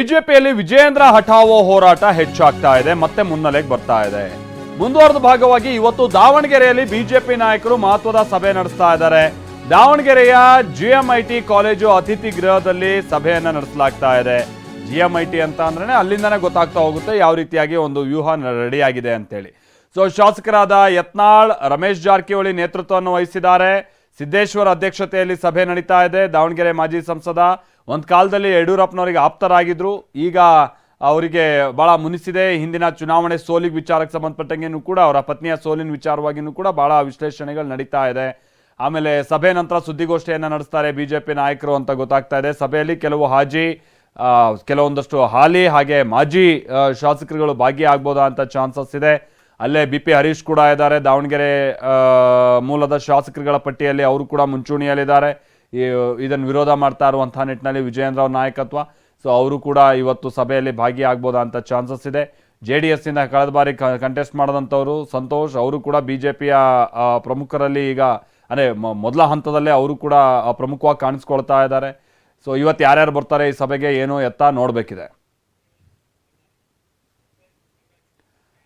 ಬಿಜೆಪಿಯಲ್ಲಿ ವಿಜಯೇಂದ್ರ ಹಠಾವೋ ಹೋರಾಟ ಹೆಚ್ಚಾಗ್ತಾ ಇದೆ, ಮತ್ತೆ ಮುನ್ನೆಲೆಗೆ ಬರ್ತಾ ಇದೆ. ಮುಂದುವರೆದ ಭಾಗವಾಗಿ ಇವತ್ತು ದಾವಣಗೆರೆಯಲ್ಲಿ ಬಿಜೆಪಿ ನಾಯಕರು ಮಹತ್ವದ ಸಭೆ ನಡೆಸ್ತಾ ಇದ್ದಾರೆ. ದಾವಣಗೆರೆಯ ಜಿಎಂಐಟಿ ಕಾಲೇಜು ಅತಿಥಿ ಗೃಹದಲ್ಲಿ ಸಭೆಯನ್ನ ನಡೆಸಲಾಗ್ತಾ ಇದೆ. ಜಿಎಂಐಟಿ ಅಂತ ಅಂದ್ರೆ ಅಲ್ಲಿಂದನೇ ಗೊತ್ತಾಗ್ತಾ ಹೋಗುತ್ತೆ ಯಾವ ರೀತಿಯಾಗಿ ಒಂದು ವ್ಯೂಹ ರೆಡಿ ಆಗಿದೆ ಅಂತೇಳಿ. ಸೊ, ಶಾಸಕರಾದ ಯತ್ನಾಳ್, ರಮೇಶ್ ಜಾರಕಿಹೊಳಿ ನೇತೃತ್ವವನ್ನು ವಹಿಸಿದ್ದಾರೆ. ಸಿದ್ದೇಶ್ವರ ಅಧ್ಯಕ್ಷತೆಯಲ್ಲಿ ಸಭೆ ನಡೀತಾ ಇದೆ. ದಾವಣಗೆರೆ ಮಾಜಿ ಸಂಸದ ಒಂದು ಕಾಲದಲ್ಲಿ ಯಡಿಯೂರಪ್ಪನವರಿಗೆ ಆಪ್ತರಾಗಿದ್ರು. ಈಗ ಅವರಿಗೆ ಭಾಳ ಮುನಿಸಿದೆ. ಹಿಂದಿನ ಚುನಾವಣೆ ಸೋಲಿಗೆ ವಿಚಾರಕ್ಕೆ ಸಂಬಂಧಪಟ್ಟಂಗೆನೂ ಕೂಡ ಅವರ ಪತ್ನಿಯ ಸೋಲಿನ ವಿಚಾರವಾಗಿಯೂ ಕೂಡ ಭಾಳ ವಿಶ್ಲೇಷಣೆಗಳು ನಡೀತಾ ಇದೆ. ಆಮೇಲೆ ಸಭೆ ನಂತರ ಸುದ್ದಿಗೋಷ್ಠಿಯನ್ನು ನಡೆಸ್ತಾರೆ ಬಿಜೆಪಿ ನಾಯಕರು ಅಂತ ಗೊತ್ತಾಗ್ತಾ ಇದೆ. ಸಭೆಯಲ್ಲಿ ಕೆಲವು ಹಾಜಿ ಕೆಲವೊಂದಷ್ಟು ಹಾಲಿ ಹಾಗೆ ಮಾಜಿ ಶಾಸಕರುಗಳು ಭಾಗಿಯಾಗ್ಬೋದಾ ಅಂತ ಚಾನ್ಸಸ್ ಇದೆ. ಅಲ್ಲೇ ಬಿ ಪಿ ಹರೀಶ್ ಕೂಡ ಇದ್ದಾರೆ. ದಾವಣಗೆರೆ ಮೂಲದ ಶಾಸಕರುಗಳ ಪಟ್ಟಿಯಲ್ಲಿ ಅವರು ಕೂಡ ಮುಂಚೂಣಿಯಲ್ಲಿದ್ದಾರೆ. ಇದನ್ನು ವಿರೋಧ ಮಾಡ್ತಾ ಇರುವಂತಹ ನಿಟ್ಟಿನಲ್ಲಿ ವಿಜಯೇಂದ್ರ ಅವ್ರ ನಾಯಕತ್ವ. ಸೊ ಅವರು ಕೂಡ ಇವತ್ತು ಸಭೆಯಲ್ಲಿ ಭಾಗಿಯಾಗ್ಬೋದಾ ಅಂತ ಚಾನ್ಸಸ್ ಇದೆ. ಜೆ ಡಿ ಎಸ್ನಿಂದ ಕಳೆದ ಬಾರಿ ಕಂಟೆಸ್ಟ್ ಮಾಡಿದಂಥವರು ಸಂತೋಷ್, ಅವರು ಕೂಡ ಬಿ ಜೆ ಪಿಯ ಪ್ರಮುಖರಲ್ಲಿ ಈಗ, ಅಂದರೆ ಮೊದಲ ಹಂತದಲ್ಲೇ ಅವರು ಕೂಡ ಪ್ರಮುಖವಾಗಿ ಕಾಣಿಸ್ಕೊಳ್ತಾ ಇದ್ದಾರೆ. ಸೊ ಇವತ್ತು ಯಾರ್ಯಾರು ಬರ್ತಾರೆ ಈ ಸಭೆಗೆ, ಏನು ಎತ್ತ ನೋಡಬೇಕಿದೆ.